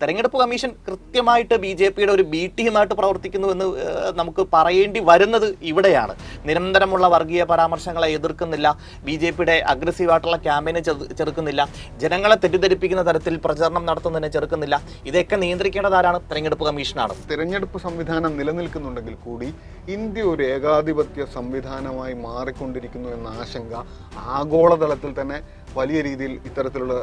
തെരഞ്ഞെടുപ്പ് കമ്മീഷൻ കൃത്യമായിട്ട് B J പിയുടെ ഒരു ബി പ്രവർത്തിക്കുന്നു എന്ന് നമുക്ക് പറയേണ്ടി വരുന്നത് ഇവിടെയാണ്. നിരന്തരമുള്ള വർഗീയ പരാമർശങ്ങളെ എതിർക്കുന്നില്ല. ബി ജെ പിയുടെ അഗ്രസീവായിട്ടുള്ള ക്യാമ്പയിനെ ചെറുക്കുന്നില്ല. ജനങ്ങളെ തെറ്റിദ്ധരിപ്പിക്കുന്ന തരത്തിൽ പ്രചരണം നടത്തുന്നതിനെ ചെറുക്കുന്നില്ല. ഇതൊക്കെ നിയന്ത്രിക്കേണ്ടത് ആരാണ് തെരഞ്ഞെടുപ്പ് കമ്മീഷനാണ്. തെരഞ്ഞെടുപ്പ് സംവിധാനം നിലനിൽക്കുന്നുണ്ടെങ്കിൽ കൂടി ഇന്ത്യ ഒരു ഏകാധിപത്യ സംവിധാനമായി മാറിക്കൊണ്ടിരിക്കുന്നു എന്ന ആശങ്ക ആഗോളതലത്തിൽ തന്നെ വലിയ രീതിയിൽ ഇത്തരത്തിലുള്ള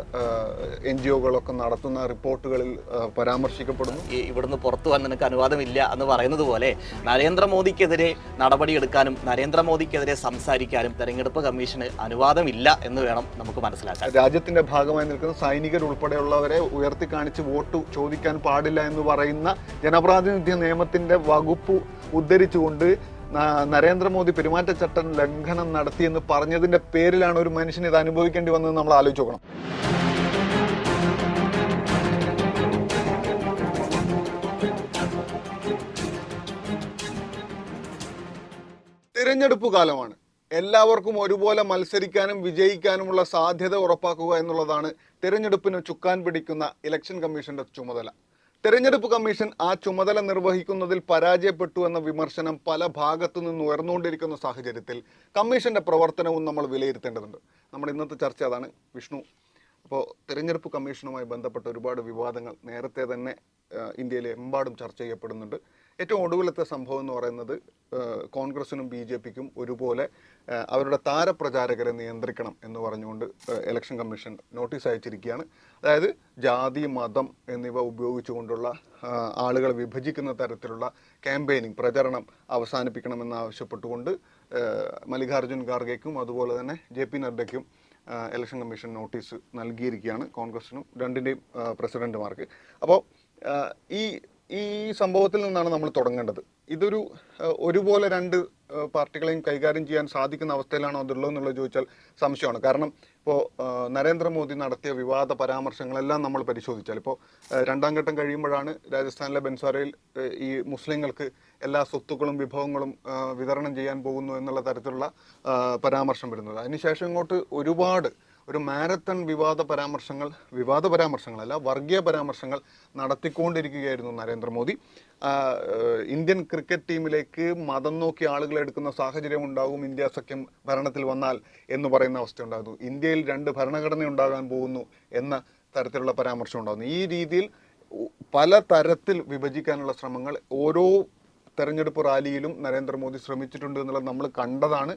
എൻ ജി ഒകളൊക്കെ നടത്തുന്ന റിപ്പോർട്ടുകളിൽ പരാമർശിക്കപ്പെടുന്നു. ഈ ഇവിടുന്ന് പുറത്തു വന്ന് നിനക്ക് അനുവാദമില്ല എന്ന് പറയുന്നത് പോലെ നരേന്ദ്രമോദിക്കെതിരെ നടപടിയെടുക്കാനും നരേന്ദ്രമോദിക്കെതിരെ സംസാരിക്കാനും തെരഞ്ഞെടുപ്പ് കമ്മീഷന് അനുവാദമില്ല എന്ന് വേണം നമുക്ക് മനസ്സിലാക്കാൻ. രാജ്യത്തിന്റെ ഭാഗമായി നിൽക്കുന്ന സൈനികർ ഉൾപ്പെടെയുള്ളവരെ ഉയർത്തി കാണിച്ച് വോട്ട് ചോദിക്കാൻ പാടില്ല എന്ന് പറയുന്ന ജനപ്രാതിനിധ്യ നിയമത്തിന്റെ വകുപ്പ് ഉദ്ധരിച്ചുകൊണ്ട് നരേന്ദ്രമോദി പെരുമാറ്റച്ചട്ടം ലംഘനം നടത്തിയെന്ന് പറഞ്ഞതിന്റെ പേരിലാണ് ഒരു മനുഷ്യന് ഇത് അനുഭവിക്കേണ്ടി വന്നത് നമ്മൾ ആലോചിച്ച് നോക്കണം തിരഞ്ഞെടുപ്പ് കാലമാണ്. എല്ലാവർക്കും ഒരുപോലെ മത്സരിക്കാനും വിജയിക്കാനുമുള്ള സാധ്യത ഉറപ്പാക്കുക എന്നുള്ളതാണ് തിരഞ്ഞെടുപ്പിന് ചുക്കാൻ പിടിക്കുന്ന ഇലക്ഷൻ കമ്മീഷന്റെ ചുമതല. തിരഞ്ഞെടുപ്പ് കമ്മീഷൻ ആ ചുമതല നിർവഹിക്കുന്നതിൽ പരാജയപ്പെട്ടു എന്ന വിമർശനം പല ഭാഗത്തു നിന്ന് ഉയർന്നുകൊണ്ടിരിക്കുന്ന സാഹചര്യത്തിൽ കമ്മീഷന്റെ പ്രവർത്തനവും നമ്മൾ വിലയിരുത്തേണ്ടതുണ്ട്. നമ്മുടെ ഇന്നത്തെ ചർച്ച അതാണ്. വിഷ്ണു അപ്പോൾ തെരഞ്ഞെടുപ്പ് കമ്മീഷനുമായി ബന്ധപ്പെട്ട ഒരുപാട് വിവാദങ്ങൾ നേരത്തെ തന്നെ ഇന്ത്യയിലെ എമ്പാടും ചർച്ച ചെയ്യപ്പെടുന്നുണ്ട്. ഏറ്റവും ഒടുവിലത്തെ സംഭവം എന്ന് പറയുന്നത് കോൺഗ്രസിനും ബി ജെ പിക്കും ഒരുപോലെ അവരുടെ താരപ്രചാരകരെ നിയന്ത്രിക്കണം എന്ന് പറഞ്ഞുകൊണ്ട് ഇലക്ഷൻ കമ്മീഷൻ നോട്ടീസ് അയച്ചിരിക്കുകയാണ്. അതായത് ജാതി മതം എന്നിവ ഉപയോഗിച്ചുകൊണ്ടുള്ള ആളുകളെ വിഭജിക്കുന്ന തരത്തിലുള്ള ക്യാമ്പയിനിങ് പ്രചരണം അവസാനിപ്പിക്കണമെന്ന് ആവശ്യപ്പെട്ടുകൊണ്ട് ആ, മല്ലികാർജുൻ ഖാർഗെക്കും അതുപോലെ തന്നെ ജെ പി നദ്ദയ്ക്കും ഇലക്ഷൻ കമ്മീഷൻ നോട്ടീസ് നൽകിയിരിക്കുകയാണ് കോൺഗ്രസിനും രണ്ടിന്റെയും പ്രസിഡന്റുമാർക്ക് അപ്പോൾ ഈ ഈ സംഭവത്തിൽ നിന്നാണ് നമ്മൾ തുടങ്ങേണ്ടത്. ഇതൊരു ഒരുപോലെ രണ്ട് പാർട്ടികളെയും കൈകാര്യം ചെയ്യാൻ സാധിക്കുന്ന അവസ്ഥയിലാണോ അതുള്ളത് എന്നുള്ളത് ചോദിച്ചാൽ സംശയമാണ്. കാരണം ഇപ്പോൾ നരേന്ദ്രമോദി നടത്തിയ വിവാദ പരാമർശങ്ങളെല്ലാം നമ്മൾ പരിശോധിച്ചാൽ ഇപ്പോൾ രണ്ടാം ഘട്ടം കഴിയുമ്പോഴാണ് രാജസ്ഥാനിലെ ബെൻസാരയിൽ ഈ മുസ്ലിങ്ങൾക്ക് എല്ലാ സ്വത്തുക്കളും വിഭവങ്ങളും വിതരണം ചെയ്യാൻ പോകുന്നു എന്നുള്ള തരത്തിലുള്ള പരാമർശം വരുന്നത്. അതിനുശേഷം ഇങ്ങോട്ട് ഒരുപാട് ഒരു മാരത്തൺ വിവാദ പരാമർശങ്ങൾ വിവാദ പരാമർശങ്ങളല്ല വർഗീയ പരാമർശങ്ങൾ നടത്തിക്കൊണ്ടിരിക്കുകയായിരുന്നു നരേന്ദ്രമോദി. ഇന്ത്യൻ ക്രിക്കറ്റ് ടീമിലേക്ക് മതം നോക്കി ആളുകളെ എടുക്കുന്ന സാഹചര്യം ഉണ്ടാകും ഇന്ത്യ സഖ്യം ഭരണത്തിൽ വന്നാൽ എന്ന് പറയുന്ന അവസ്ഥ ഉണ്ടാകുന്നു. ഇന്ത്യയിൽ രണ്ട് ഭരണഘടന ഉണ്ടാകാൻ പോകുന്നു എന്ന തരത്തിലുള്ള പരാമർശം ഉണ്ടാകുന്നു. ഈ രീതിയിൽ പല തരത്തിൽ വിഭജിക്കാനുള്ള ശ്രമങ്ങൾ ഓരോ തെരഞ്ഞെടുപ്പ് റാലിയിലും നരേന്ദ്രമോദി ശ്രമിച്ചിട്ടുണ്ട് എന്നുള്ളത് നമ്മൾ കണ്ടതാണ്.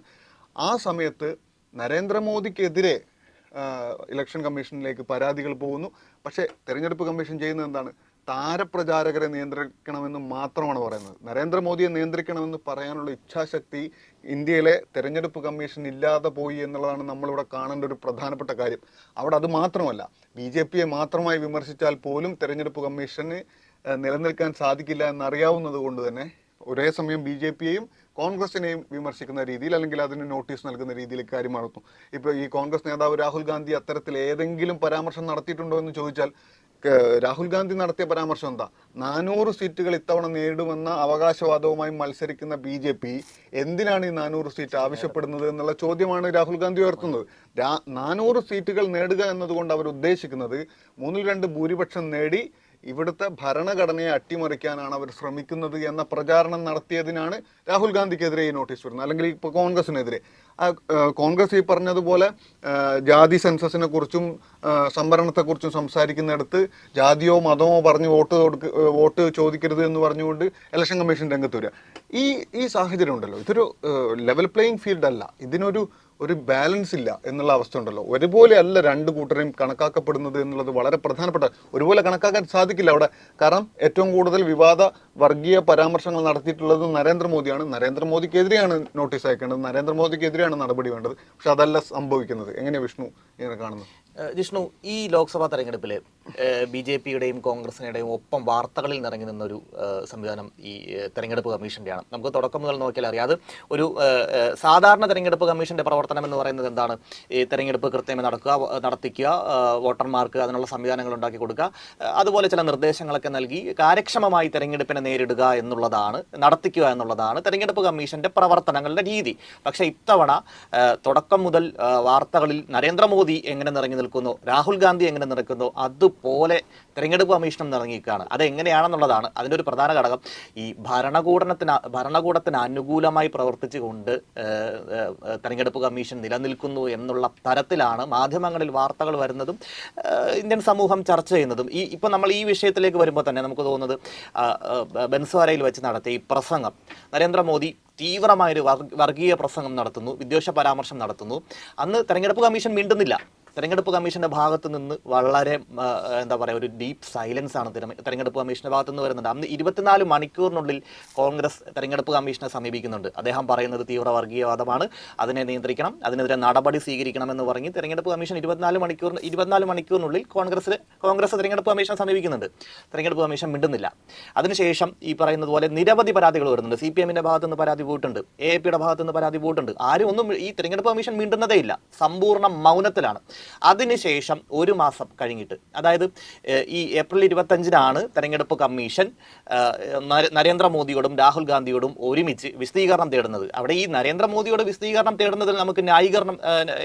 ആ സമയത്ത് നരേന്ദ്രമോദിക്കെതിരെ ഇലക്ഷൻ കമ്മീഷനിലേക്ക് പരാതികൾ പോകുന്നു. പക്ഷേ തെരഞ്ഞെടുപ്പ് കമ്മീഷൻ ചെയ്യുന്നത് എന്താണ്? താരപ്രചാരകരെ നിയന്ത്രിക്കണമെന്ന് മാത്രമാണ് പറയുന്നത്. നരേന്ദ്രമോദിയെ നിയന്ത്രിക്കണമെന്ന് പറയാനുള്ള ഇച്ഛാശക്തി ഇന്ത്യയിലെ തെരഞ്ഞെടുപ്പ് കമ്മീഷൻ ഇല്ലാതെ പോയി എന്നുള്ളതാണ് നമ്മളിവിടെ കാണേണ്ട ഒരു പ്രധാനപ്പെട്ട കാര്യം. അവിടെ അത് മാത്രമല്ല ബി ജെ പിയെ മാത്രമായി വിമർശിച്ചാൽ പോലും തെരഞ്ഞെടുപ്പ് കമ്മീഷന് നിലനിൽക്കാൻ സാധിക്കില്ല എന്നറിയാവുന്നത് കൊണ്ട് തന്നെ ഒരേ സമയം ബി ജെ പിയെയും കോൺഗ്രസിനെയും വിമർശിക്കുന്ന രീതിയിൽ അല്ലെങ്കിൽ അതിന് നോട്ടീസ് നൽകുന്ന രീതിയിൽ കാര്യം നടത്തും ഇപ്പോൾ ഈ കോൺഗ്രസ് നേതാവ് രാഹുൽ ഗാന്ധി അത്തരത്തിൽ ഏതെങ്കിലും പരാമർശം നടത്തിയിട്ടുണ്ടോ എന്ന് ചോദിച്ചാൽ രാഹുൽ ഗാന്ധി നടത്തിയ പരാമർശം എന്താ? നാനൂറ് സീറ്റുകൾ ഇത്തവണ നേടുമെന്ന അവകാശവാദവുമായി മത്സരിക്കുന്ന ബി ജെ പി എന്തിനാണ് ഈ നാനൂറ് സീറ്റ് ആവശ്യപ്പെടുന്നത് എന്നുള്ള ചോദ്യമാണ് രാഹുൽ ഗാന്ധി ഉയർത്തുന്നത്. നാനൂറ് സീറ്റുകൾ നേടുക എന്നതുകൊണ്ട് അവർ ഉദ്ദേശിക്കുന്നത് മൂന്നിൽ രണ്ട് ഭൂരിപക്ഷം നേടി ഇവിടുത്തെ ഭരണഘടനയെ അട്ടിമറിക്കാനാണ് അവർ ശ്രമിക്കുന്നത് എന്ന പ്രചാരണം നടത്തിയതിനാണ് രാഹുൽ ഗാന്ധിക്കെതിരെ ഈ നോട്ടീസ് വരുന്നത്. അല്ലെങ്കിൽ ഇപ്പോൾ കോൺഗ്രസിനെതിരെ. കോൺഗ്രസ് ഈ പറഞ്ഞതുപോലെ ജാതി സെൻസസിനെ കുറിച്ചും സംവരണത്തെക്കുറിച്ചും സംസാരിക്കുന്നിടത്ത് ജാതിയോ മതമോ പറഞ്ഞ് വോട്ട് കൊടുക്ക വോട്ട് ചോദിക്കരുത് എന്ന് പറഞ്ഞുകൊണ്ട് ഇലക്ഷൻ കമ്മീഷൻ രംഗത്ത് വരിക. ഈ ഈ സാഹചര്യം ഉണ്ടല്ലോ. ഇതൊരു ലെവൽ പ്ലേയിങ് ഫീൽഡ് അല്ല ഇതിനൊരു ഒരു ബാലൻസ് ഇല്ല എന്നുള്ള അവസ്ഥ ഉണ്ടല്ലോ. ഒരുപോലെ അല്ല രണ്ട് കൂട്ടരെയും കണക്കാക്കപ്പെടുന്നത് എന്നുള്ളത് വളരെ പ്രധാനപ്പെട്ട ഒരുപോലെ കണക്കാക്കാൻ സാധിക്കില്ല അവിടെ. കാരണം ഏറ്റവും കൂടുതൽ വിവാദ വർഗീയ പരാമർശങ്ങൾ നടത്തിയിട്ടുള്ളത് നരേന്ദ്രമോദിയാണ്. നരേന്ദ്രമോദിക്കെതിരെയാണ് നോട്ടീസ് അയക്കേണ്ടത്. നരേന്ദ്രമോദിക്കെതിരെയാണ് നടപടി വേണ്ടത്. പക്ഷെ അതല്ല സംഭവിക്കുന്നത്. എങ്ങനെയാണ് വിഷ്ണു ഇങ്ങനെ കാണുന്നത്? വിഷ്ണു ഈ ലോക്സഭാ തെരഞ്ഞെടുപ്പിൽ ബി ജെ പിയുടെയും കോൺഗ്രസിനുടെയും ഒപ്പം വാർത്തകളിൽ നിറങ്ങി നിന്നൊരു സംവിധാനം ഈ തെരഞ്ഞെടുപ്പ് കമ്മീഷന്റെയാണ് നമുക്ക് തുടക്കം മുതൽ നോക്കിയാൽ അറിയാം. അത് ഒരു സാധാരണ തെരഞ്ഞെടുപ്പ് കമ്മീഷന്റെ പ്രവർത്തനം എന്ന് പറയുന്നത് എന്താണ്? ഈ തെരഞ്ഞെടുപ്പ് കൃത്യമായി നടക്കുക നടത്തിക്കുക വോട്ടർമാർക്ക് അതിനുള്ള സംവിധാനങ്ങൾ ഉണ്ടാക്കി കൊടുക്കുക അതുപോലെ ചില നിർദ്ദേശങ്ങളൊക്കെ നൽകി കാര്യക്ഷമമായി തെരഞ്ഞെടുപ്പിനെ നേരിടുക എന്നുള്ളതാണ് നടത്തിക്കുക എന്നുള്ളതാണ് തെരഞ്ഞെടുപ്പ് കമ്മീഷന്റെ പ്രവർത്തനങ്ങളുടെ രീതി. പക്ഷേ ഇത്തവണ തുടക്കം മുതൽ വാർത്തകളിൽ നരേന്ദ്രമോദി എങ്ങനെ നിറങ്ങി നിൽക്കുന്നു രാഹുൽ ഗാന്ധി എങ്ങനെ നിൽക്കുന്നു അത് പോലെ തെരഞ്ഞെടുപ്പ് കമ്മീഷനും നിറങ്ങിയിരിക്കുകയാണ് അത് എങ്ങനെയാണെന്നുള്ളതാണ് അതിന്റെ ഒരു പ്രധാന ഘടകം. ഈ ഭരണകൂടത്തിന് ഭരണകൂടത്തിന് അനുകൂലമായി പ്രവർത്തിച്ചുകൊണ്ട് തെരഞ്ഞെടുപ്പ് കമ്മീഷൻ നിലനിൽക്കുന്നു എന്നുള്ള തരത്തിലാണ് മാധ്യമങ്ങളിൽ വാർത്തകൾ വരുന്നതും ഇന്ത്യൻ സമൂഹം ചർച്ച ചെയ്യുന്നതും. ഈ ഇപ്പം നമ്മൾ ഈ വിഷയത്തിലേക്ക് വരുമ്പോൾ തന്നെ നമുക്ക് തോന്നുന്നത് ബൻസ്വാരയിൽ വെച്ച് നടത്തിയ ഈ പ്രസംഗം. നരേന്ദ്രമോദി തീവ്രമായൊരു വർ- വർഗീയ പ്രസംഗം നടത്തുന്നു വിദ്വേഷ പരാമർശം നടത്തുന്നു. അന്ന് തെരഞ്ഞെടുപ്പ് കമ്മീഷൻ മിണ്ടുന്നില്ല. തെരഞ്ഞെടുപ്പ് കമ്മീഷന്റെ ഭാഗത്ത് നിന്ന് വളരെ എന്താ പറയുക ഒരു ഡീപ്പ് സൈലൻസ് ആണ് തിര- തെരഞ്ഞെടുപ്പ് കമ്മീഷന്റെ ഭാഗത്ത് നിന്ന് വരുന്നുണ്ട് അന്ന് ഇരുപത്തിനാല് മണിക്കൂറിനുള്ളിൽ കോൺഗ്രസ് തെരഞ്ഞെടുപ്പ് കമ്മീഷനെ സമീപിക്കുന്നുണ്ട്. അദ്ദേഹം പറയുന്നത് തീവ്ര വർഗീയവാദമാണ് അതിനെ നിയന്ത്രിക്കണം അതിനെതിരെ നടപടി സ്വീകരിക്കണം എന്ന് പറഞ്ഞ് തെരഞ്ഞെടുപ്പ് കമ്മീഷൻ ഇരുപത്തിനാല് മണിക്കൂർ ഇരുപത്തിനാല് മണിക്കൂറിനുള്ളിൽ കോൺഗ്രസ് കോൺഗ്രസ് തെരഞ്ഞെടുപ്പ് കമ്മീഷനെ സമീപിക്കുന്നുണ്ട്. തെരഞ്ഞെടുപ്പ് കമ്മീഷൻ മിണ്ടുന്നില്ല. അതിനുശേഷം ഈ പറയുന്നത് പോലെ നിരവധി പരാതികൾ വരുന്നുണ്ട്. സി പി എമ്മിന്റെ ഭാഗത്ത് നിന്ന് പരാതി പോയിട്ടുണ്ട്. എ പിയുടെ ഭാഗത്ത് നിന്ന് പരാതി പോയിട്ടുണ്ട്. ആരും ഒന്നും ഈ തെരഞ്ഞെടുപ്പ് കമ്മീഷൻ മിണ്ടുന്നതേ ഇല്ല സമ്പൂർണ മൗനത്തിലാണ്. അതിനുശേഷം ഒരു മാസം കഴിഞ്ഞിട്ട് അതായത് ഈ ഏപ്രിൽ ഇരുപത്തഞ്ചിനാണ് തെരഞ്ഞെടുപ്പ് കമ്മീഷൻ നരേന്ദ്രമോദിയോടും രാഹുൽ ഗാന്ധിയോടും ഒരുമിച്ച് വിശദീകരണം തേടുന്നത്. അവിടെ ഈ നരേന്ദ്രമോദിയോട് വിശദീകരണം തേടുന്നതിൽ നമുക്ക് ന്യായീകരണം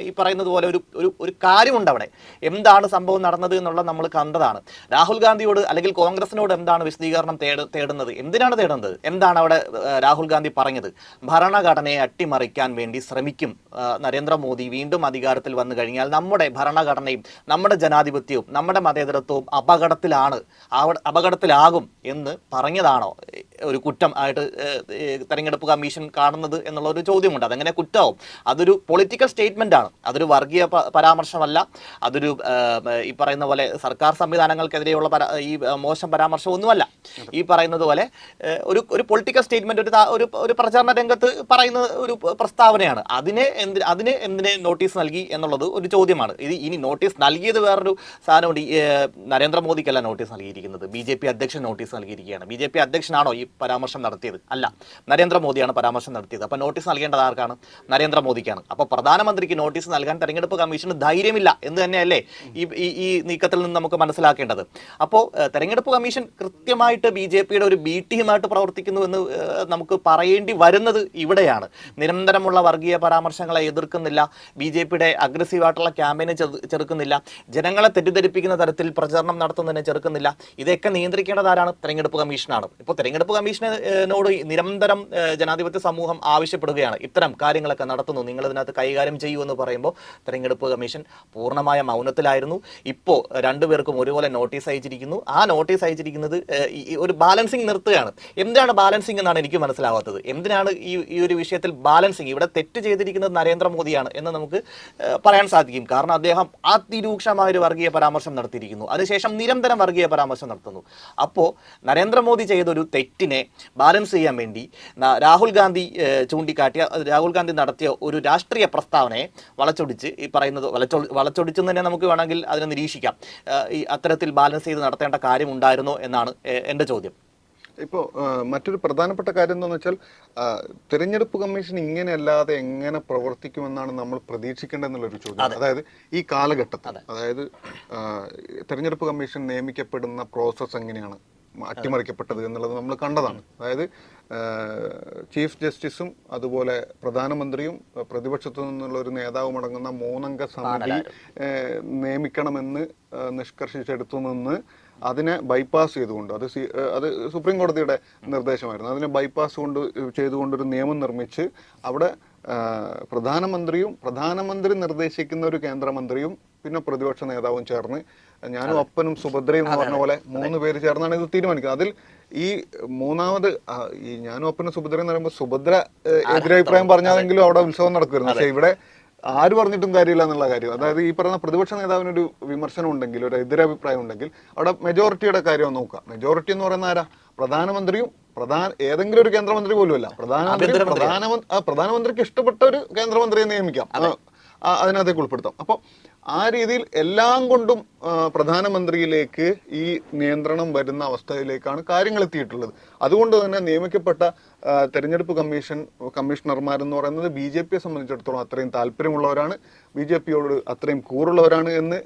ഈ പറയുന്നത് പോലെ ഒരു ഒരു ഒരു കാര്യമുണ്ട് അവിടെ. എന്താണ് സംഭവം നടന്നത് എന്നുള്ളത് നമ്മൾ കണ്ടതാണ്. രാഹുൽ ഗാന്ധിയോട് അല്ലെങ്കിൽ കോൺഗ്രസിനോട് എന്താണ് വിശദീകരണം തേട് തേടുന്നത്? എന്തിനാണ് തേടുന്നത്? എന്താണ് അവിടെ രാഹുൽ ഗാന്ധി പറഞ്ഞത്? ഭരണഘടനയെ അട്ടിമറിക്കാൻ വേണ്ടി ശ്രമിക്കും നരേന്ദ്രമോദി വീണ്ടും അധികാരത്തിൽ വന്നു കഴിഞ്ഞാൽ നമ്മുടെ ഭരണഘടനയും നമ്മുടെ ജനാധിപത്യവും നമ്മുടെ മതേതരത്വവും അപകടത്തിലാണ് അപകടത്തിലാകും എന്ന് പറഞ്ഞതാണോ? ഒരു കുറ്റം ആയിട്ട് തെരഞ്ഞെടുപ്പ് കമ്മീഷൻ കാണുന്നത് എന്നുള്ള ഒരു ചോദ്യമുണ്ട്. അതെങ്ങനെ കുറ്റമാവും? അതൊരു പൊളിറ്റിക്കൽ സ്റ്റേറ്റ്മെന്റ് ആണ്. അതൊരു വർഗീയ പരാമർശമല്ല. അതൊരു ഈ പറയുന്ന പോലെ സർക്കാർ സംവിധാനങ്ങൾക്കെതിരെയുള്ള ഈ മോശം പരാമർശം ഒന്നുമല്ല ഈ പറയുന്നത് പോലെ ഒരു ഒരു പൊളിറ്റിക്കൽ സ്റ്റേറ്റ്മെന്റ് ഒരു ഒരു പ്രചാരണ രംഗത്ത് പറയുന്ന ഒരു പ്രസ്താവനയാണ്. അതിനെ എന്ത് അതിന് എന്തിനെ നോട്ടീസ് നൽകി എന്നുള്ളത് ഒരു ചോദ്യമാണ്. ഇത് ഇനി നോട്ടീസ് നൽകിയത് വേറൊരു സാധനമുണ്ട്. നരേന്ദ്രമോദിക്കല്ല നോട്ടീസ് നൽകിയിരിക്കുന്നത്. ബി ജെ പി അധ്യക്ഷൻ നോട്ടീസ് നൽകിയിരിക്കുകയാണ്. ബി ജെ പി അധ്യക്ഷനാണോ ഈ പരാമർശം നടത്തിയത്? അല്ല. നരേന്ദ്രമോദിയാണ് പരാമർശം നടത്തിയത്. അപ്പോൾ നോട്ടീസ് നൽകേണ്ടത് ആർക്കാണ്? നരേന്ദ്രമോദിക്കാണ്. അപ്പോൾ പ്രധാനമന്ത്രിക്ക് നോട്ടീസ് നൽകാൻ തെരഞ്ഞെടുപ്പ് കമ്മീഷന് ധൈര്യമില്ല എന്ന് തന്നെയല്ലേ ഈ ഈ നീക്കത്തിൽ നിന്ന് നമുക്ക് മനസ്സിലാക്കേണ്ടത്. അപ്പോൾ തെരഞ്ഞെടുപ്പ് കമ്മീഷൻ കൃത്യമായിട്ട് ബി ജെ പിയുടെ ഒരു ബി ടീമായിട്ട് പ്രവർത്തിക്കുന്നു എന്ന് നമുക്ക് പറയേണ്ടി വരുന്നത് ഇവിടെയാണ്. നിരന്തരമുള്ള വർഗീയ പരാമർശങ്ങളെ എതിർക്കുന്നില്ല. ബി ജെ പിയുടെ അഗ്രസീവായിട്ടുള്ള ക്യാമ്പയിനെ ചെറുക്കുന്നില്ല. ജനങ്ങളെ തെറ്റിദ്ധരിപ്പിക്കുന്ന തരത്തിൽ പ്രചരണം നടത്തുന്നതിനെ ചെറുക്കുന്നില്ല. ഇതൊക്കെ നിയന്ത്രിക്കേണ്ടത് ആരാണ് തെരഞ്ഞെടുപ്പ് കമ്മീഷനാണ്. ഇപ്പോൾ തെരഞ്ഞെടുപ്പ് കമ്മീഷനോട് നിരന്തരം ജനാധിപത്യ സമൂഹം ആവശ്യപ്പെടുകയാണ്. ഇത്തരം കാര്യങ്ങളൊക്കെ നടത്തുന്നു. നിങ്ങൾ ഇതിനകത്ത് കൈകാര്യം ചെയ്യൂ എന്ന് പറയുമ്പോൾ തെരഞ്ഞെടുപ്പ് കമ്മീഷൻ പൂർണമായ മൗനത്തിലായിരുന്നു. ഇപ്പോൾ രണ്ടുപേർക്കും ഒരുപോലെ നോട്ടീസ് അയച്ചിരിക്കുന്നു. ആ നോട്ടീസ് അയച്ചിരിക്കുന്നത് ഒരു ബാലൻസിങ് നിർത്തുകയാണ്. എന്തിനാണ് ബാലൻസിങ് എന്നാണ് എനിക്ക് മനസ്സിലാവാത്തത്. എന്തിനാണ് ഈ ഈ ഒരു വിഷയത്തിൽ ബാലൻസിങ്? ഇവിടെ തെറ്റ് ചെയ്തിരിക്കുന്നത് നരേന്ദ്രമോദിയാണ് എന്ന് നമുക്ക് പറയാൻ സാധിക്കും. കാരണം അദ്ദേഹം അതിരൂക്ഷമായ ഒരു വർഗീയ പരാമർശം നടത്തിയിരിക്കുന്നു. അതിനുശേഷം നിരന്തരം വർഗീയ പരാമർശം നടത്തുന്നു. അപ്പോൾ നരേന്ദ്രമോദി ചെയ്തൊരു തെറ്റിനെ ബാലൻസ് ചെയ്യാൻ വേണ്ടി രാഹുൽ ഗാന്ധി ചൂണ്ടിക്കാട്ടിയ രാഹുൽ ഗാന്ധി നടത്തിയ ഒരു രാഷ്ട്രീയ പ്രസ്താവനയെ വളച്ചൊടിച്ച് ഈ പറയുന്നത് വളച്ചൊ വളച്ചൊടിച്ചെന്ന് തന്നെ നമുക്ക് വേണമെങ്കിൽ അതിനെ നിരീക്ഷിക്കാം. ഈ അത്തരത്തിൽ ബാലൻസ് ചെയ്ത് നടത്തേണ്ട കാര്യമുണ്ടായിരുന്നോ എന്നാണ് എന്റെ ചോദ്യം. ഇപ്പോൾ മറ്റൊരു പ്രധാനപ്പെട്ട കാര്യം എന്താണെന്ന് വെച്ചാൽ തിരഞ്ഞെടുപ്പ് കമ്മീഷൻ ഇങ്ങനെയല്ലാതെ എങ്ങനെ പ്രവർത്തിക്കുമെന്നാണ് നമ്മൾ പ്രതീക്ഷിക്കേണ്ടതെന്നുള്ളൊരു ചോദ്യം. അതായത് ഈ കാലഘട്ടത്തിൽ. അതായത് തിരഞ്ഞെടുപ്പ് കമ്മീഷൻ നിയമിക്കപ്പെടുന്ന പ്രോസസ്സ് എങ്ങനെയാണ് അട്ടിമറിക്കപ്പെട്ടത് എന്നുള്ളത് നമ്മൾ കണ്ടതാണ്. അതായത് ചീഫ് ജസ്റ്റിസും അതുപോലെ പ്രധാനമന്ത്രിയും പ്രതിപക്ഷത്തു നിന്നുള്ള ഒരു നേതാവും അടങ്ങുന്ന മൂന്നംഗ സമിതി നിയമിക്കണമെന്ന് നിഷ്കർഷിച്ചെടുത്തു നിന്ന് അതിനെ ബൈപ്പാസ് ചെയ്തുകൊണ്ട് അത് സി- അത് സുപ്രീം കോടതിയുടെ നിർദ്ദേശമായിരുന്നു. അതിനെ ബൈപ്പാസ് കൊണ്ട് ചെയ്തുകൊണ്ടൊരു നിയമം നിർമ്മിച്ച് അവിടെ പ്രധാനമന്ത്രിയും പ്രധാനമന്ത്രി നിർദ്ദേശിക്കുന്ന ഒരു കേന്ദ്രമന്ത്രിയും പിന്നെ പ്രതിപക്ഷ നേതാവും ചേർന്ന് ഞാനും അപ്പനും സുഭദ്രയും എന്ന് പറഞ്ഞ പോലെ മൂന്ന് പേര് ചേർന്നാണ് ഇത് തീരുമാനിക്കുന്നത് അതിൽ ഈ മൂന്നാമത് ഈ ഞാനും അപ്പനും സുഭദ്ര എന്ന് പറയുമ്പോൾ സുഭദ്ര എതിരഭിപ്രായം പറഞ്ഞാലെങ്കിലും അവിടെ ഉത്സവം നടക്കുമായിരുന്നു. പക്ഷേ ഇവിടെ ആര് പറഞ്ഞിട്ടും കാര്യമില്ല എന്നുള്ള കാര്യം. അതായത് ഈ പറയുന്ന പ്രതിപക്ഷ നേതാവിനൊരു വിമർശനം ഉണ്ടെങ്കിൽ ഒരു എതിരഭിപ്രായം ഉണ്ടെങ്കിൽ അവിടെ മെജോറിറ്റിയുടെ കാര്യം നോക്കുക. മെജോറിറ്റി എന്ന് പറയുന്ന ആരാ? പ്രധാനമന്ത്രിയും പ്രധാന ഏതെങ്കിലും ഒരു കേന്ദ്രമന്ത്രി പോലുമല്ല പ്രധാനമന്ത്രി പ്രധാനമന്ത്രി പ്രധാനമന്ത്രിക്ക് ഇഷ്ടപ്പെട്ട ഒരു കേന്ദ്രമന്ത്രിയെ നിയമിക്കാം. അതിനകത്തേക്ക് ഉൾപ്പെടുത്താം. അപ്പോൾ ആ രീതിയിൽ എല്ലാം കൊണ്ടും പ്രധാനമന്ത്രിയിലേക്ക് ഈ നിയന്ത്രണം വരുന്ന അവസ്ഥയിലേക്കാണ് കാര്യങ്ങൾ എത്തിയിട്ടുള്ളത്. അതുകൊണ്ട് തന്നെ നിയമിക്കപ്പെട്ട തെരഞ്ഞെടുപ്പ് കമ്മീഷൻ കമ്മീഷണർമാരെന്ന് പറയുന്നത് ബി ജെ പിയെ സംബന്ധിച്ചിടത്തോളം അത്രയും താല്പര്യമുള്ളവരാണ്. ബി ജെ പിയോട് അത്രയും കൂറുള്ളവരാണ് എന്ന്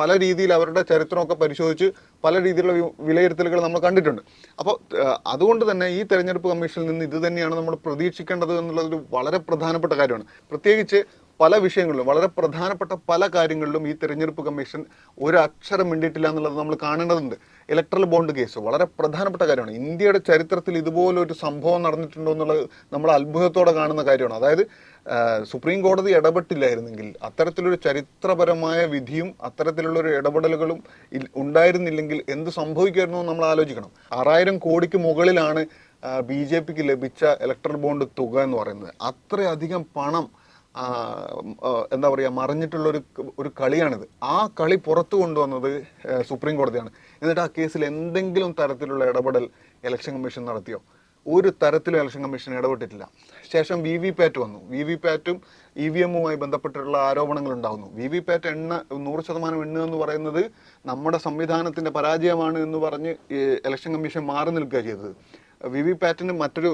പല രീതിയിൽ അവരുടെ ചരിത്രമൊക്കെ പരിശോധിച്ച് പല രീതിയിലുള്ള വിലയിരുത്തലുകൾ നമ്മൾ കണ്ടിട്ടുണ്ട്. അപ്പോൾ അതുകൊണ്ട് തന്നെ ഈ തെരഞ്ഞെടുപ്പ് കമ്മീഷനിൽ നിന്ന് ഇത് തന്നെയാണ് നമ്മൾ പ്രതീക്ഷിക്കേണ്ടത് എന്നുള്ളതൊരു വളരെ പ്രധാനപ്പെട്ട കാര്യമാണ്. പ്രത്യേകിച്ച് പല വിഷയങ്ങളിലും വളരെ പ്രധാനപ്പെട്ട പല കാര്യങ്ങളിലും ഈ തെരഞ്ഞെടുപ്പ് കമ്മീഷൻ ഒരു അക്ഷരം മിണ്ടിയിട്ടില്ല എന്നുള്ളത് നമ്മൾ കാണേണ്ടതുണ്ട്. ഇലക്ട്രൽ ബോണ്ട് കേസ് വളരെ പ്രധാനപ്പെട്ട കാര്യമാണ്. ഇന്ത്യയുടെ ചരിത്രത്തിൽ ഇതുപോലെ ഒരു സംഭവം നടന്നിട്ടുണ്ടോ എന്നുള്ളത് നമ്മൾ അത്ഭുതത്തോടെ കാണുന്ന കാര്യമാണ്. അതായത് സുപ്രീം കോടതി ഇടപെട്ടില്ലായിരുന്നെങ്കിൽ അത്തരത്തിലൊരു ചരിത്രപരമായ വിധിയും അത്തരത്തിലുള്ള ഒരു ഇടപെടലുകളും ഉണ്ടായിരുന്നില്ലെങ്കിൽ എന്ത് സംഭവിക്കുമായിരുന്നു നമ്മൾ ആലോചിക്കണം. ആറായിരം കോടിക്ക് മുകളിലാണ് ബി ജെ പിക്ക് ലഭിച്ച ഇലക്ട്രൽ ബോണ്ട് തുക എന്ന് പറയുന്നത്. അത്രയധികം പണം എന്താ പറയുക മറിഞ്ഞിട്ടുള്ള ഒരു ഒരു കളിയാണിത്. ആ കളി പുറത്തു കൊണ്ടുവന്നത് സുപ്രീം കോടതിയാണ്. എന്നിട്ട് ആ കേസിൽ എന്തെങ്കിലും തരത്തിലുള്ള ഇടപെടൽ ഇലക്ഷൻ കമ്മീഷൻ നടത്തിയോ? ഒരു തരത്തിലും ഇലക്ഷൻ കമ്മീഷൻ ഇടപെട്ടിട്ടില്ല. ശേഷം വി വി പാറ്റ് വന്നു. വി വി പാറ്റും ഇ വി എമ്മുമായി ബന്ധപ്പെട്ടിട്ടുള്ള ആരോപണങ്ങൾ ഉണ്ടാകുന്നു വി വി പാറ്റ് എണ്ണ നൂറ് ശതമാനം എണ്ണ എന്ന് പറയുന്നത് നമ്മുടെ സംവിധാനത്തിന്റെ പരാജയമാണ് എന്ന് പറഞ്ഞ് ഇലക്ഷൻ കമ്മീഷൻ മാറി നിൽക്കുക ചെയ്തത്. വി വി പാറ്റിന് മറ്റൊരു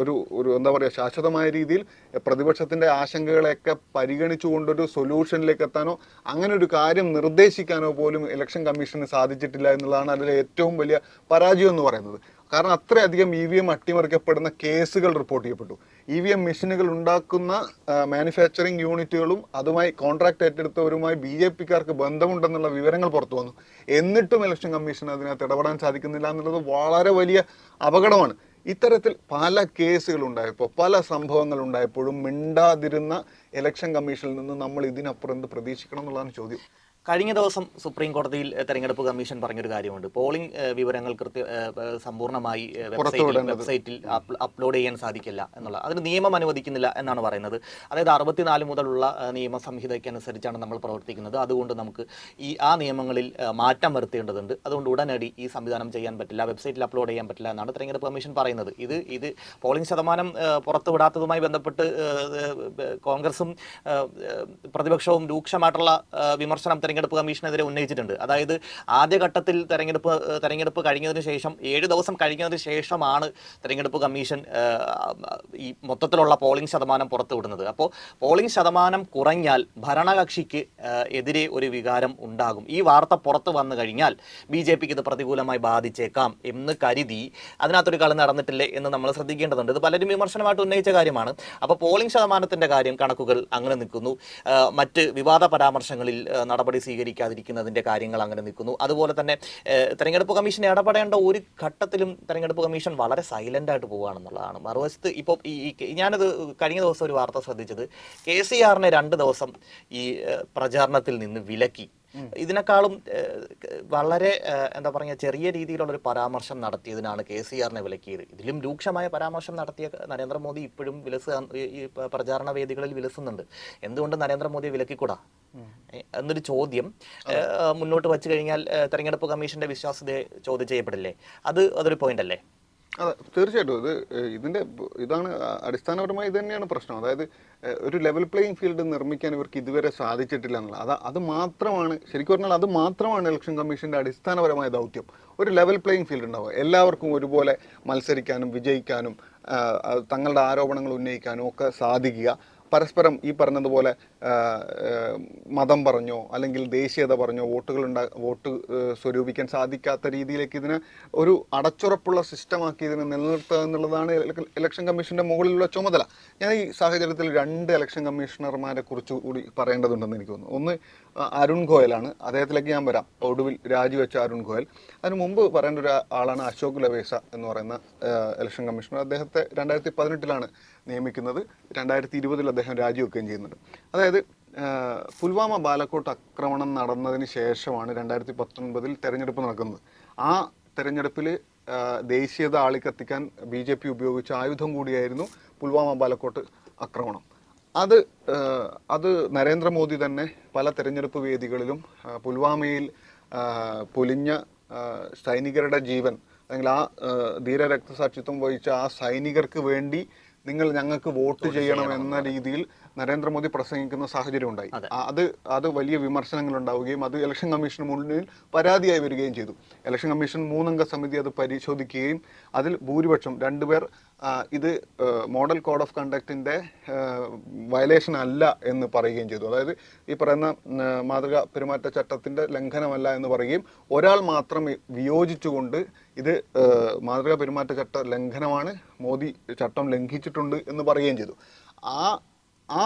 ഒരു ഒരു എന്താ പറയുക ശാശ്വതമായ രീതിയിൽ പ്രതിപക്ഷത്തിന്റെ ആശങ്കകളെയൊക്കെ പരിഗണിച്ചുകൊണ്ടൊരു സൊല്യൂഷനിലേക്ക് എത്താനോ അങ്ങനെ ഒരു കാര്യം നിർദ്ദേശിക്കാനോ പോലും ഇലക്ഷൻ കമ്മീഷന് സാധിച്ചിട്ടില്ല എന്നുള്ളതാണ് അതിലെ ഏറ്റവും വലിയ പരാജയം എന്ന് പറയുന്നത്. കാരണം അത്രയധികം ഇ വി എം അട്ടിമറിക്കപ്പെടുന്ന കേസുകൾ റിപ്പോർട്ട് ചെയ്യപ്പെട്ടു. ഇ വി എം മെഷീനുകൾ ഉണ്ടാക്കുന്ന മാനുഫാക്ചറിങ് യൂണിറ്റുകളും അതുമായി കോൺട്രാക്ട് ഏറ്റെടുത്തവരുമായി ബി ജെ പിക്കാർക്ക് ബന്ധമുണ്ടെന്നുള്ള വിവരങ്ങൾ പുറത്തു വന്നു. എന്നിട്ടും ഇലക്ഷൻ കമ്മീഷൻ അതിനകത്ത് ഇടപെടാൻ സാധിക്കുന്നില്ല എന്നുള്ളത് വളരെ വലിയ അപകടമാണ്. ഇത്തരത്തിൽ പല കേസുകൾ ഉണ്ടായപ്പോൾ പല സംഭവങ്ങൾ ഉണ്ടായപ്പോഴും മിണ്ടാതിരുന്ന ഇലക്ഷൻ കമ്മീഷനിൽ നിന്ന് നമ്മൾ ഇതിനപ്പുറം എന്ത് പ്രതീക്ഷിക്കണം എന്നുള്ളതാണ് ചോദ്യം. കഴിഞ്ഞ ദിവസം സുപ്രീം കോടതിയിൽ തെരഞ്ഞെടുപ്പ് കമ്മീഷൻ പറഞ്ഞൊരു കാര്യമുണ്ട്. പോളിംഗ് വിവരങ്ങൾ കൃത്യ സമ്പൂർണമായി വെബ്സൈറ്റിൽ വെബ്സൈറ്റിൽ അപ്ലോഡ് ചെയ്യാൻ സാധിക്കില്ല എന്നുള്ള അതിന് നിയമം അനുവദിക്കുന്നില്ല എന്നാണ് പറയുന്നത്. അതായത് അറുപത്തിനാല് മുതലുള്ള ഏഹ്, നിയമ സംഹിതയ്ക്കനുസരിച്ചാണ് നമ്മൾ പ്രവർത്തിക്കുന്നത്. അതുകൊണ്ട് നമുക്ക് ഈ ആ നിയമങ്ങളിൽ മാറ്റം വരുത്തേണ്ടതുണ്ട്. അതുകൊണ്ട് ഉടനടി ഈ സംവിധാനം ചെയ്യാൻ പറ്റില്ല വെബ്സൈറ്റിൽ അപ്ലോഡ് ചെയ്യാൻ പറ്റില്ല എന്നാണ് തെരഞ്ഞെടുപ്പ് കമ്മീഷൻ പറയുന്നത്. ഇത് ഇത് പോളിംഗ് ശതമാനം പുറത്തുവിടാത്തതുമായി ബന്ധപ്പെട്ട് കോൺഗ്രസും പ്രതിപക്ഷവും രൂക്ഷമായിട്ടുള്ള വിമർശനം തെരഞ്ഞെടുപ്പ് കമ്മീഷനെതിരെ ഉന്നയിച്ചിട്ടുണ്ട്. അതായത് ആദ്യഘട്ടത്തിൽ തെരഞ്ഞെടുപ്പ് തെരഞ്ഞെടുപ്പ് കഴിഞ്ഞതിന് ശേഷം ഏഴ് ദിവസം കഴിഞ്ഞതിന് ശേഷമാണ് തെരഞ്ഞെടുപ്പ് കമ്മീഷൻ ഈ മൊത്തത്തിലുള്ള പോളിംഗ് ശതമാനം പുറത്തുവിടുന്നത്. അപ്പോൾ പോളിംഗ് ശതമാനം കുറഞ്ഞാൽ ഭരണകക്ഷിക്ക് എതിരെ ഒരു വികാരം ഉണ്ടാകും. ഈ വാർത്ത പുറത്തു വന്നു കഴിഞ്ഞാൽ ബി ജെ പിക്ക് ഇത് പ്രതികൂലമായി ബാധിച്ചേക്കാം എന്ന് കരുതി അതിനകത്തൊരു കളി നടന്നിട്ടില്ലേ എന്ന് നമ്മൾ ശ്രദ്ധിക്കേണ്ടതുണ്ട്. ഇത് പലരും വിമർശനമായിട്ട് ഉന്നയിച്ച കാര്യമാണ്. അപ്പോൾ പോളിംഗ് ശതമാനത്തിന്റെ കാര്യം കണക്കുകൾ അങ്ങനെ നിൽക്കുന്നു. മറ്റ് വിവാദ പരാമർശങ്ങളിൽ ഏഹ്, നടപടി സ്വീകരിക്കാതിരിക്കുന്നതിന്റെ കാര്യങ്ങൾ അങ്ങനെ നിൽക്കുന്നു. അതുപോലെ തന്നെ തെരഞ്ഞെടുപ്പ് കമ്മീഷൻ ഇടപെടേണ്ട ഒരു ഘട്ടത്തിലും തെരഞ്ഞെടുപ്പ് കമ്മീഷൻ വളരെ സൈലന്റ് ആയിട്ട് പോവുകയാണെന്നുള്ളതാണ്. മറുവശത്ത് ഇപ്പോൾ ഈ- ഞാനത് കഴിഞ്ഞ ദിവസം ഒരു വാർത്ത ശ്രദ്ധിച്ചത്. കെ സി ആറിനെ രണ്ട് ദിവസം ഈ പ്രചാരണത്തിൽ നിന്ന് വിലക്കി. ഇതിനേക്കാളും വളരെ എന്താ പറയുക ചെറിയ രീതിയിലുള്ള ഒരു പരാമർശം നടത്തിയതിനാണ് കെ സി ആറിനെ വിലക്കിയത്. ഇതിലും രൂക്ഷമായ പരാമർശം നടത്തിയ നരേന്ദ്രമോദി ഇപ്പോഴും വിലസ് ഈ- പ്രചാരണ വേദികളിൽ വിലസുന്നുണ്ട്. എന്തുകൊണ്ട് നരേന്ദ്രമോദിയെ വിലക്കിക്കൂടാ? എന്നൊരു ചോദ്യം മുന്നോട്ട് വച്ചു കഴിഞ്ഞാൽ തെരഞ്ഞെടുപ്പ് കമ്മീഷന്റെ വിശ്വാസ്യത ചോദ്യം ചെയ്യപ്പെടില്ലേ? അത് അതൊരു പോയിന്റ് അല്ലേ? അതെ തീർച്ചയായിട്ടും. ഇത് ഇതിന്റെ ഇതാണ് അടിസ്ഥാനപരമായി ഇത് തന്നെയാണ് പ്രശ്നം. അതായത് ഒരു ലെവൽ പ്ലേയിങ് ഫീൽഡ് നിർമ്മിക്കാൻ ഇവർക്ക് ഇതുവരെ സാധിച്ചിട്ടില്ല എന്നുള്ളത്. അത് അത് മാത്രമാണ് ശരിക്കും പറഞ്ഞാൽ അത് മാത്രമാണ് ഇലക്ഷൻ കമ്മീഷന്റെ അടിസ്ഥാനപരമായ ദൗത്യം. ഒരു ലെവൽ പ്ലേയിങ് ഫീൽഡ് ഉണ്ടാവുക. എല്ലാവർക്കും ഒരുപോലെ മത്സരിക്കാനും വിജയിക്കാനും തങ്ങളുടെ ആരോപണങ്ങൾ ഉന്നയിക്കാനും ഒക്കെ സാധിക്കുക. പരസ്പരം ഈ പറഞ്ഞതുപോലെ മതം പറഞ്ഞോ അല്ലെങ്കിൽ ദേശീയത പറഞ്ഞോ വോട്ടുകൾ വോട്ട് സ്വരൂപിക്കാൻ സാധിക്കാത്ത രീതിയിലേക്ക് ഇതിനെ ഒരു അടച്ചുറപ്പുള്ള സിസ്റ്റമാക്കി ഇതിനെ നിലനിർത്തുക എന്നുള്ളതാണ് ഇലക്ഷൻ കമ്മീഷന്റെ മുകളിലുള്ള ചുമതല. ഞാൻ ഈ സാഹചര്യത്തിൽ രണ്ട് ഇലക്ഷൻ കമ്മീഷണർമാരെ കുറിച്ച് കൂടി പറയേണ്ടതുണ്ടെന്ന് എനിക്ക് തോന്നുന്നു. ഒന്ന് അരുൺ ഗോയലാണ്. അദ്ദേഹത്തിലേക്ക് ഞാൻ വരാം. ഒടുവിൽ രാജിവെച്ച അരുൺ ഗോയൽ. അതിന് മുമ്പ് പറയേണ്ട ഒരു ആളാണ് അശോക് ലവേസ എന്ന് പറയുന്ന ഇലക്ഷൻ കമ്മീഷണർ അദ്ദേഹത്തെ രണ്ടായിരത്തി പതിനെട്ടിലാണ് നിയമിക്കുന്നത് രണ്ടായിരത്തി ഇരുപതിൽ അദ്ദേഹം രാജിവെക്കുകയും ചെയ്യുന്നുണ്ട്. അതായത് പുൽവാമ ബാലക്കോട്ട് ആക്രമണം നടന്നതിന് ശേഷമാണ് രണ്ടായിരത്തി പത്തൊൻപതിൽ തെരഞ്ഞെടുപ്പ് നടക്കുന്നത്. ആ തെരഞ്ഞെടുപ്പിൽ ദേശീയത ആളിക്കത്തിക്കാൻ ബി ജെ പി ഉപയോഗിച്ച ആയുധം കൂടിയായിരുന്നു പുൽവാമ ബാലക്കോട്ട് ആക്രമണം. അത് അത് നരേന്ദ്രമോദി തന്നെ പല തെരഞ്ഞെടുപ്പ് വേദികളിലും പുൽവാമയിൽ പൊലിഞ്ഞ സൈനികരുടെ ജീവൻ അല്ലെങ്കിൽ ആ ആ, ധീര രക്തസാക്ഷിത്വം വഹിച്ച ആ സൈനികർക്ക് വേണ്ടി നിങ്ങൾ ഞങ്ങൾക്ക് വോട്ട് ചെയ്യണം എന്ന രീതിയിൽ നരേന്ദ്രമോദി പ്രസംഗിക്കുന്ന സാഹചര്യം ഉണ്ടായി. അത്. അത് വലിയ വിമർശനങ്ങൾ ഉണ്ടാവുകയും അത് ഇലക്ഷൻ കമ്മീഷന് മുന്നിൽ പരാതിയായി വരികയും ചെയ്തു. ഇലക്ഷൻ കമ്മീഷൻ മൂന്നംഗ സമിതി അത് പരിശോധിക്കുകയും അതിൽ ഭൂരിപക്ഷം രണ്ടുപേർ ഇത് മോഡൽ കോഡ് ഓഫ് കണ്ടക്റ്റിന്റെ വയലേഷൻ അല്ല എന്ന് പറയുകയും ചെയ്തു. അതായത് ഈ പറയുന്ന മാതൃക പെരുമാറ്റച്ചട്ടത്തിന്റെ ലംഘനമല്ല എന്ന് പറയുകയും ഒരാൾ മാത്രം വിയോജിച്ചുകൊണ്ട് ഇത് മാതൃക മാതൃകാ പെരുമാറ്റച്ചട്ട ലംഘനമാണ് മോദി ചട്ടം ലംഘിച്ചിട്ടുണ്ട് എന്ന് പറയുകയും ചെയ്തു. ആ ആ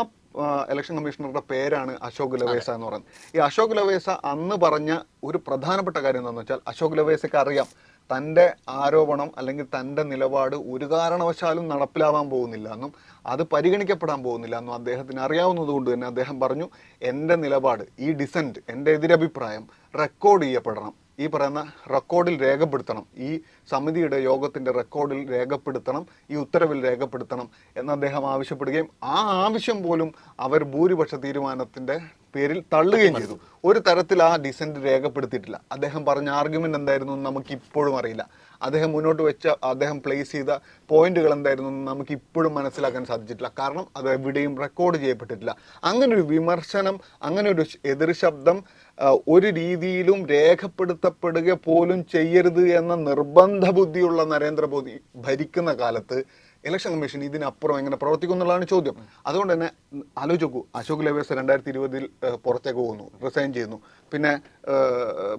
ഇലക്ഷൻ കമ്മീഷണറുടെ പേരാണ് അശോക് ലവേസ എന്ന് പറയുന്നത്. ഈ അശോക് ലവേസ അന്ന് പറഞ്ഞ ഒരു പ്രധാനപ്പെട്ട കാര്യം എന്താണെന്ന് വെച്ചാൽ അശോക് ലവേസയ്ക്ക് അറിയാം തന്റെ ആരോപണം അല്ലെങ്കിൽ തന്റെ നിലപാട് ഒരു കാരണവശാലും നടപ്പിലാവാൻ പോകുന്നില്ല എന്നും അത് പരിഗണിക്കപ്പെടാൻ പോകുന്നില്ല എന്നും അദ്ദേഹത്തിന് അറിയാവുന്നതുകൊണ്ട് തന്നെ അദ്ദേഹം പറഞ്ഞു എന്റെ നിലപാട് ഈ ഡിസന്റ് എന്റെ എതിരഭിപ്രായം റെക്കോർഡ് ചെയ്യപ്പെടണം. ഈ പറയുന്ന റെക്കോർഡിൽ രേഖപ്പെടുത്തണം. ഈ സമിതിയുടെ യോഗത്തിന്റെ റെക്കോർഡിൽ രേഖപ്പെടുത്തണം. ഈ ഉത്തരവിൽ രേഖപ്പെടുത്തണം എന്ന് അദ്ദേഹം ആവശ്യപ്പെടുകയും ആ ആവശ്യം പോലും അവർ ഭൂരിപക്ഷ തീരുമാനത്തിന്റെ പേരിൽ തള്ളുകയും ചെയ്തു. ഒരു തരത്തിൽ ആ ഡിസന്റ് രേഖപ്പെടുത്തിയിട്ടില്ല. അദ്ദേഹം പറഞ്ഞ ആർഗ്യുമെന്റ് എന്തായിരുന്നു എന്ന് നമുക്ക് ഇപ്പോഴും അറിയില്ല. അദ്ദേഹം മുന്നോട്ട് വെച്ച അദ്ദേഹം പ്ലേസ് ചെയ്ത പോയിന്റുകൾ എന്തായിരുന്നു എന്ന് നമുക്ക് ഇപ്പോഴും മനസ്സിലാക്കാൻ സാധിച്ചിട്ടില്ല. കാരണം അത് എവിടെയും റെക്കോർഡ് ചെയ്യപ്പെട്ടിട്ടില്ല. അങ്ങനെ ഒരു വിമർശനം അങ്ങനെ ഒരു എതിർ ശബ്ദം ആ, ഒരു രീതിയിലും രേഖപ്പെടുത്തപ്പെടുക പോലും ചെയ്യരുത് എന്ന നിർബന്ധ ബുദ്ധിയുള്ള നരേന്ദ്രമോദി ഭരിക്കുന്ന കാലത്ത് ഇലക്ഷൻ കമ്മീഷൻ ഇതിനപ്പുറം എങ്ങനെ പ്രവർത്തിക്കും എന്നുള്ളതാണ് ചോദ്യം. അതുകൊണ്ട് തന്നെ ആലോചിച്ച് നോക്കൂ. അശോക് ലവേസ് രണ്ടായിരത്തി ഇരുപതിൽ പുറത്തേക്ക് പോകുന്നു റിസൈൻ ചെയ്യുന്നു. പിന്നെ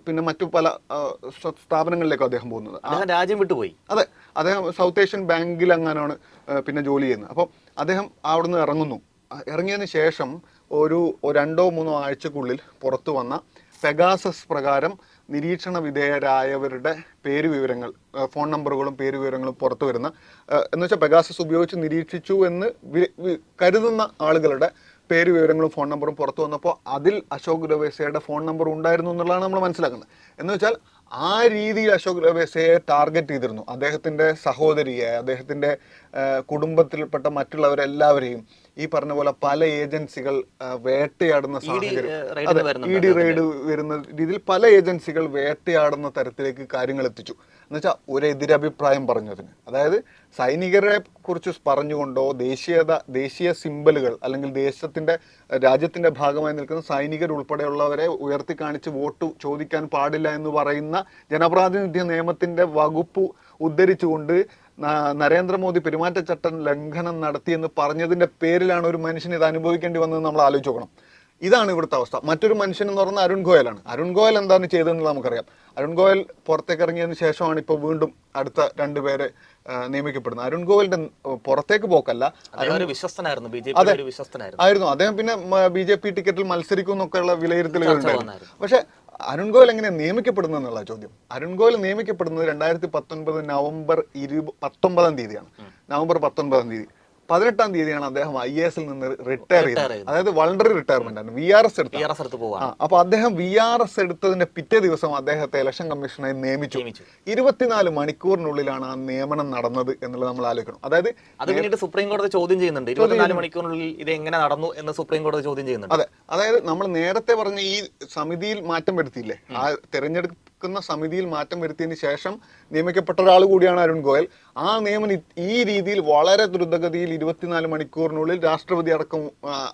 പിന്നെ മറ്റു പല സ്ഥാപനങ്ങളിലേക്കും അദ്ദേഹം പോകുന്നത്. രാജ്യം വിട്ടുപോയി. അതെ. അദ്ദേഹം സൗത്ത് ഏഷ്യൻ ബാങ്കിൽ അങ്ങനെയാണ് പിന്നെ ജോലി ചെയ്യുന്നത്. അപ്പം അദ്ദേഹം അവിടുന്ന് ഇറങ്ങുന്നു. ഇറങ്ങിയതിന് ശേഷം ഒരു രണ്ടോ മൂന്നോ ആഴ്ചക്കുള്ളിൽ പുറത്തു വന്ന പെഗാസസ് പ്രകാരം നിരീക്ഷണ വിധേയരായവരുടെ പേര് വിവരങ്ങൾ ഫോൺ നമ്പറുകളും പേര് വിവരങ്ങളും പുറത്തു വരുന്ന എന്ന് വെച്ചാൽ പെഗാസസ് ഉപയോഗിച്ച് നിരീക്ഷിച്ചു എന്ന് കരുതുന്ന ആളുകളുടെ പേര് വിവരങ്ങളും ഫോൺ നമ്പറും പുറത്തു വന്നപ്പോൾ അതിൽ അശോക് രവേസയുടെ ഫോൺ നമ്പർ ഉണ്ടായിരുന്നു എന്നുള്ളതാണ് നമ്മൾ മനസ്സിലാക്കുന്നത്. എന്ന് വെച്ചാൽ ആ രീതിയിൽ അശോക് രവേസയെ ടാർഗറ്റ് ചെയ്തിരുന്നു. അദ്ദേഹത്തിന്റെ സഹോദരിയെ അദ്ദേഹത്തിന്റെ കുടുംബത്തിൽപ്പെട്ട മറ്റുള്ളവരെല്ലാവരെയും. ഈ പറഞ്ഞ പോലെ പല ഏജൻസികൾ വേട്ടയാടുന്ന സാഹചര്യം. ഇ ഡി റെയ്ഡ് വരുന്ന രീതിയിൽ പല ഏജൻസികൾ വേട്ടയാടുന്ന തരത്തിലേക്ക് കാര്യങ്ങൾ എത്തിച്ചു എന്നുവെച്ചാൽ ഒരു എതിരഭിപ്രായം പറഞ്ഞതിന്. അതായത് സൈനികരെ കുറിച്ച് പറഞ്ഞുകൊണ്ടോ ദേശീയത ദേശീയ സിമ്പലുകൾ അല്ലെങ്കിൽ ദേശത്തിന്റെ രാജ്യത്തിന്റെ ഭാഗമായി നിൽക്കുന്ന സൈനികർ ഉൾപ്പെടെയുള്ളവരെ ഉയർത്തി കാണിച്ച് വോട്ട് ചോദിക്കാൻ പാടില്ല എന്ന് പറയുന്ന ജനപ്രാതിനിധ്യ നിയമത്തിന്റെ വകുപ്പ് ഉദ്ധരിച്ചുകൊണ്ട് നരേന്ദ്രമോദി പെരുമാറ്റച്ചട്ടം ലംഘനം നടത്തിയെന്ന് പറഞ്ഞതിന്റെ പേരിലാണ് ഒരു മനുഷ്യന് ഇത് അനുഭവിക്കേണ്ടി വന്നത് നമ്മൾ ആലോചിച്ച് നോക്കണം. ഇതാണ് ഇവിടുത്തെ അവസ്ഥ. മറ്റൊരു മനുഷ്യൻ എന്ന് പറയുന്നത് അരുൺ ഗോയലാണ്. അരുൺ ഗോയൽ എന്താണ് ചെയ്തതെന്ന് നമുക്കറിയാം. അരുൺ ഗോയൽ പുറത്തേക്ക് ഇറങ്ങിയതിന് ശേഷമാണ് ഇപ്പോൾ വീണ്ടും അടുത്ത രണ്ടുപേരെ നിയമിക്കപ്പെടുന്നത് അരുൺ ഗോവലിന്റെ പുറത്തേക്ക് പോക്കല്ല. വിശ്വസ്തനായിരുന്നു. ബി ജെ പി വിശ്വസ്തനായിരുന്നു. ആയിരുന്നു. അദ്ദേഹം പിന്നെ ബി ജെ പി ടിക്കറ്റിൽ മത്സരിക്കും എന്നൊക്കെയുള്ള വന്നായിരുന്നു. പക്ഷെ അരുൺ ഗോയൽ എങ്ങനെ നിയമിക്കപ്പെടുന്നു എന്നുള്ള ചോദ്യം. അരുൺ ഗോയൽ നിയമിക്കപ്പെടുന്നത് രണ്ടായിരത്തി പത്തൊൻപത് നവംബർ ഇരു പത്തൊമ്പതാം തീയതിയാണ്. നവംബർ പത്തൊൻപതാം തീയതി. പതിനെട്ടാം തീയതിയാണ് അദ്ദേഹം ഐ എസിൽ നിന്ന് റിട്ടയർ ചെയ്തത്. അതായത് വളണ്ടറി റിട്ടയർമെന്റ് ആണ് വി ആർ എസ് എടുത്ത. എസ് അപ്പൊ അദ്ദേഹം വി ആർ എസ് എടുത്തതിന്റെ പിറ്റേ ദിവസം അദ്ദേഹത്തെ ഇലക്ഷൻ കമ്മീഷനായി നിയമിച്ചു. ഇരുപത്തിനാല് മണിക്കൂറിനുള്ളിലാണ് ആ നിയമനം നടന്നത് എന്നുള്ളത് നമ്മൾ ആലോചിക്കണം. അതായത് അത് പിന്നീട് സുപ്രീം കോടതി ചോദ്യം ചെയ്യുന്നുണ്ട്. ഇരുപത്തിനാല് മണിക്കൂറിനുള്ളിൽ ഇത് എങ്ങനെ നടന്നു എന്ന് സുപ്രീം കോടതി ചോദ്യം ചെയ്യുന്നുണ്ട്. അതെ. അതായത് നമ്മൾ നേരത്തെ പറഞ്ഞ ഈ സമിതിയിൽ മാറ്റം വരുത്തിയില്ലേ? ആ തെരഞ്ഞെടുക്കുന്ന സമിതിയിൽ മാറ്റം വരുത്തിയതിന് ശേഷം നിയമിക്കപ്പെട്ട ഒരാൾ കൂടിയാണ് അരുൺ ഗോയൽ. ആ നിയമം ഈ രീതിയിൽ വളരെ ദ്രുതഗതിയിൽ ഇരുപത്തിനാല് മണിക്കൂറിനുള്ളിൽ രാഷ്ട്രപതി അടക്കം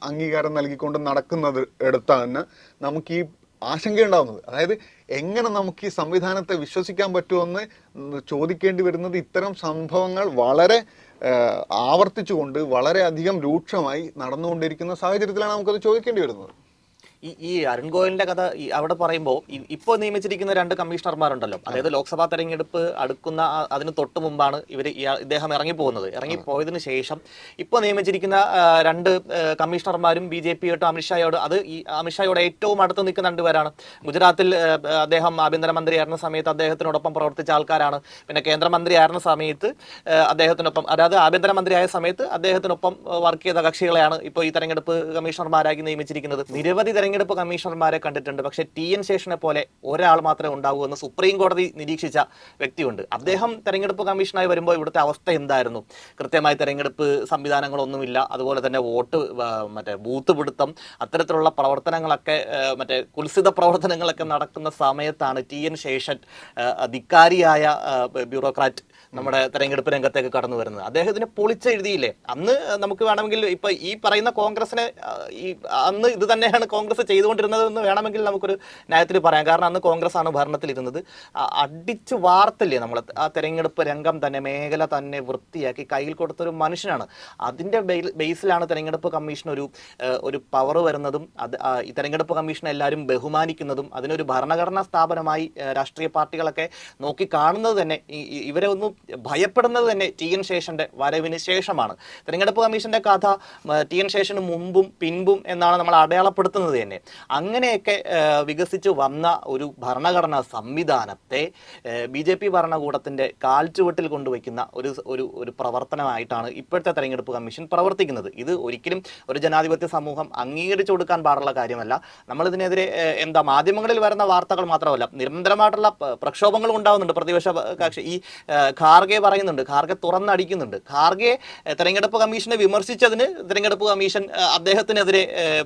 അംഗീകാരം നൽകിക്കൊണ്ട് നടക്കുന്നത് എടുത്താണ് നമുക്ക് ഈ ആശങ്കയുണ്ടാവുന്നത്. അതായത് എങ്ങനെ നമുക്ക് ഈ സംവിധാനത്തെ വിശ്വസിക്കാൻ പറ്റുമെന്ന് ചോദിക്കേണ്ടി വരുന്നത് ഇത്തരം സംഭവങ്ങൾ വളരെ ആവർത്തിച്ചുകൊണ്ട് വളരെയധികം രൂക്ഷമായി നടന്നുകൊണ്ടിരിക്കുന്ന സാഹചര്യത്തിലാണ് നമുക്കത് ചോദിക്കേണ്ടി വരുന്നത്. ഈ ഈ അരുൺ ഗോയലിന്റെ കഥ അവിടെ പറയുമ്പോൾ ഇപ്പോൾ നിയമിച്ചിരിക്കുന്ന രണ്ട് കമ്മീഷണർമാരുണ്ടല്ലോ. അതായത് ലോക്സഭാ തെരഞ്ഞെടുപ്പ് അടുക്കുന്ന അതിന് തൊട്ട് മുമ്പാണ് ഇവർ ഇദ്ദേഹം ഇറങ്ങിപ്പോകുന്നത്. ഇറങ്ങിപ്പോയതിന് ശേഷം ഇപ്പോൾ നിയമിച്ചിരിക്കുന്ന രണ്ട് കമ്മീഷണർമാരും ബി ജെ പിയോട്ടും അമിത്ഷായോട് അത് ഈ അമിത്ഷായോട് ഏറ്റവും അടുത്ത് നിൽക്കുന്ന രണ്ടുപേരാണ് ഗുജറാത്തിൽ അദ്ദേഹം ആഭ്യന്തരമന്ത്രിയായിരുന്ന സമയത്ത് അദ്ദേഹത്തിനോടൊപ്പം പ്രവർത്തിച്ച ആൾക്കാരാണ്. പിന്നെ കേന്ദ്രമന്ത്രിയായിരുന്ന സമയത്ത് അദ്ദേഹത്തിനൊപ്പം അതായത് ആഭ്യന്തരമന്ത്രിയായ സമയത്ത് അദ്ദേഹത്തിനൊപ്പം വർക്ക് ചെയ്ത കക്ഷികളെയാണ് ഇപ്പോൾ ഈ തെരഞ്ഞെടുപ്പ് കമ്മീഷണർമാരാക്കി നിയമിച്ചിരിക്കുന്നത്. നിരവധി തെരഞ്ഞെടുപ്പ് കമ്മീഷണർമാരെ കണ്ടിട്ടുണ്ട്. പക്ഷേ ടി എൻ ശേഷനെ പോലെ ഒരാൾ മാത്രമേ ഉണ്ടാവൂ എന്ന് സുപ്രീം കോടതി നിരീക്ഷിച്ച വ്യക്തിയുണ്ട്. അദ്ദേഹം തെരഞ്ഞെടുപ്പ് കമ്മീഷനായി വരുമ്പോൾ ഇവിടുത്തെ അവസ്ഥ എന്തായിരുന്നു? കൃത്യമായി തെരഞ്ഞെടുപ്പ് സംവിധാനങ്ങളൊന്നുമില്ല. അതുപോലെ തന്നെ വോട്ട് മറ്റേ ബൂത്ത് പിടുത്തം അത്തരത്തിലുള്ള പ്രവർത്തനങ്ങളൊക്കെ മറ്റേ കുൽസിത പ്രവർത്തനങ്ങളൊക്കെ നടക്കുന്ന സമയത്താണ് ടി എൻ ശേഷൻ അധികാരിയായ ബ്യൂറോക്രാറ്റ് നമ്മുടെ തെരഞ്ഞെടുപ്പ് രംഗത്തേക്ക് കടന്നു വരുന്നത്. അദ്ദേഹത്തിന് പൊളിച്ചെഴുതിയില്ലേ അന്ന് നമുക്ക് വേണമെങ്കിൽ ഇപ്പൊ ഈ പറയുന്ന കോൺഗ്രസിനെ ഈ അന്ന് ഇത് തന്നെയാണ് കോൺഗ്രസ് ചെയ്തുകൊണ്ടിരുന്നത് എന്ന് വേണമെങ്കിൽ നമുക്കൊരു ന്യായത്തിൽ പറയാം. കാരണം അന്ന് കോൺഗ്രസ് ആണ് ഭരണത്തിലിരുന്നത് അടിച്ചു വാർത്തില്ലേ നമ്മൾ ആ തെരഞ്ഞെടുപ്പ് രംഗം തന്നെ മേഖല തന്നെ വൃത്തിയാക്കി കയ്യിൽ കൊടുത്തൊരു മനുഷ്യനാണ്. അതിന്റെ ബെയിൽ- ബേസിലാണ് തെരഞ്ഞെടുപ്പ് കമ്മീഷൻ ഒരു ഒരു പവർ വരുന്നതും അത് ഈ തെരഞ്ഞെടുപ്പ് കമ്മീഷൻ എല്ലാവരും ബഹുമാനിക്കുന്നതും അതിനൊരു ഭരണഘടനാ സ്ഥാപനമായി രാഷ്ട്രീയ പാർട്ടികളൊക്കെ നോക്കി കാണുന്നത് തന്നെ ഇവരെ ഒന്ന് ഭയപ്പെടുന്നത് തന്നെ ടി എൻ ശേഷന്റെ വരവിന് ശേഷമാണ്. തെരഞ്ഞെടുപ്പ് കമ്മീഷന്റെ കഥ ടി എൻ ശേഷന് മുമ്പും പിൻപും എന്നാണ് നമ്മൾ അടയാളപ്പെടുത്തുന്നത് തന്നെ. അങ്ങനെയൊക്കെ വികസിച്ച് വന്ന ഒരു ഭരണഘടനാ സംവിധാനത്തെ ബി ജെ പി ഭരണകൂടത്തിന്റെ കാൽച്ചുവട്ടിൽ കൊണ്ടുവയ്ക്കുന്ന ഒരു ഒരു ഒരു പ്രവർത്തനമായിട്ടാണ് ഇപ്പോഴത്തെ തെരഞ്ഞെടുപ്പ് കമ്മീഷൻ പ്രവർത്തിക്കുന്നത്. ഇത് ഒരിക്കലും ഒരു ജനാധിപത്യ സമൂഹം അംഗീകരിച്ചു കൊടുക്കാൻ പാടുള്ള കാര്യമല്ല. നമ്മളിതിനെതിരെ എന്താ മാധ്യമങ്ങളിൽ വരുന്ന വാർത്തകൾ മാത്രമല്ല നിരന്തരമായിട്ടുള്ള പ്രക്ഷോഭങ്ങളും ഉണ്ടാവുന്നുണ്ട്. പ്രതിപക്ഷ കക്ഷി ഈ ഖാർഗെ പറയുന്നുണ്ട്. ഖാർഗെ തുറന്നടിക്കുന്നുണ്ട്. ഖാർഗെ തെരഞ്ഞെടുപ്പ് കമ്മീഷനെ വിമർശിച്ചതിന് തെരഞ്ഞെടുപ്പ് കമ്മീഷൻ അദ്ദേഹത്തിനെതിരെ ഏഹ്,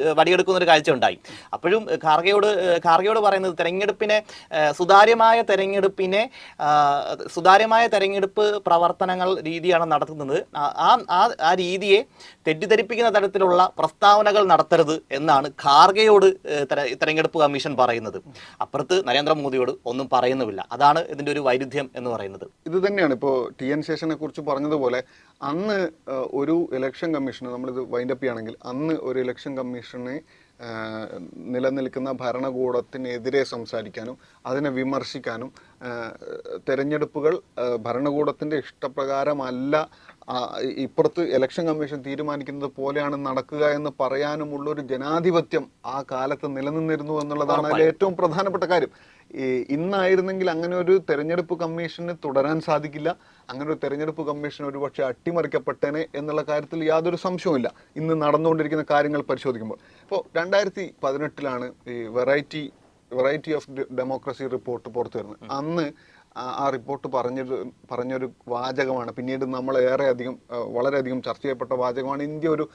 ഏഹ്, വടിയെടുക്കുന്ന ഒരു കാഴ്ച ഉണ്ടായി അപ്പോഴും ഖാർഗെയോട് ഖാർഗെയോട് പറയുന്നത് തെരഞ്ഞെടുപ്പിനെ സുതാര്യമായ തെരഞ്ഞെടുപ്പിനെ സുതാര്യമായ തെരഞ്ഞെടുപ്പ് പ്രവർത്തനങ്ങൾ രീതിയാണ് നടത്തുന്നത്. ആ- ആ രീതിയെ തെറ്റിദ്ധരിപ്പിക്കുന്ന തരത്തിലുള്ള പ്രസ്താവനകൾ നടത്തരുത് എന്നാണ് ഖാർഗെയോട് തെരഞ്ഞെടുപ്പ് കമ്മീഷൻ പറയുന്നത്. അപ്പുറത്ത് നരേന്ദ്രമോദിയോട് ഒന്നും പറയുന്നുമില്ല. അതാണ് ഇതിന്റെ ഒരു വൈരുദ്ധ്യം എന്ന് പറയുന്നത്. ഇത് തന്നെയാണ്. ഇപ്പോൾ ടി എൻ ശേഷനെ കുറിച്ച് പറഞ്ഞതുപോലെ അന്ന് ഒരു ഇലക്ഷൻ കമ്മീഷന് നമ്മളിത് വൈൻഡപ്പ് ചെയ്യുകയാണെങ്കിൽ അന്ന് ഒരു ഇലക്ഷൻ കമ്മീഷന് നിലനിൽക്കുന്ന ഭരണകൂടത്തിനെതിരെ സംസാരിക്കാനും അതിനെ വിമർശിക്കാനും തെരഞ്ഞെടുപ്പുകൾ ഭരണകൂടത്തിന്റെ ഇഷ്ടപ്രകാരമല്ല ഇപ്പുറത്ത് ഇലക്ഷൻ കമ്മീഷൻ തീരുമാനിക്കുന്നത് പോലെയാണ് നടക്കുക എന്ന് പറയാനുമുള്ള ഒരു ജനാധിപത്യം ആ കാലത്ത് നിലനിന്നിരുന്നു എന്നുള്ളതാണ് അതിലെ ഏറ്റവും പ്രധാനപ്പെട്ട കാര്യം. ഈ ഇന്നായിരുന്നെങ്കിൽ അങ്ങനെ ഒരു തെരഞ്ഞെടുപ്പ് കമ്മീഷന് തുടരാൻ സാധിക്കില്ല. അങ്ങനെ ഒരു തെരഞ്ഞെടുപ്പ് കമ്മീഷൻ ഒരുപക്ഷെ അട്ടിമറിക്കപ്പെട്ടേനെ എന്നുള്ള കാര്യത്തിൽ യാതൊരു സംശയവുമില്ല. ഇന്ന് നടന്നുകൊണ്ടിരിക്കുന്ന കാര്യങ്ങൾ പരിശോധിക്കുമ്പോൾ. ഇപ്പോൾ രണ്ടായിരത്തി പതിനെട്ടിലാണ് ഈ variety variety of democracy report പുറത്തു വരുന്നത് അന്ന് ആ- റിപ്പോർട്ട് പറഞ്ഞൊരു പറഞ്ഞൊരു വാചകമാണ്. പിന്നീട് നമ്മൾ ഏറെ അധികം വളരെയധികം ചർച്ച ചെയ്യപ്പെട്ട വാചകമാണ് ഇന്ത്യ ഒരു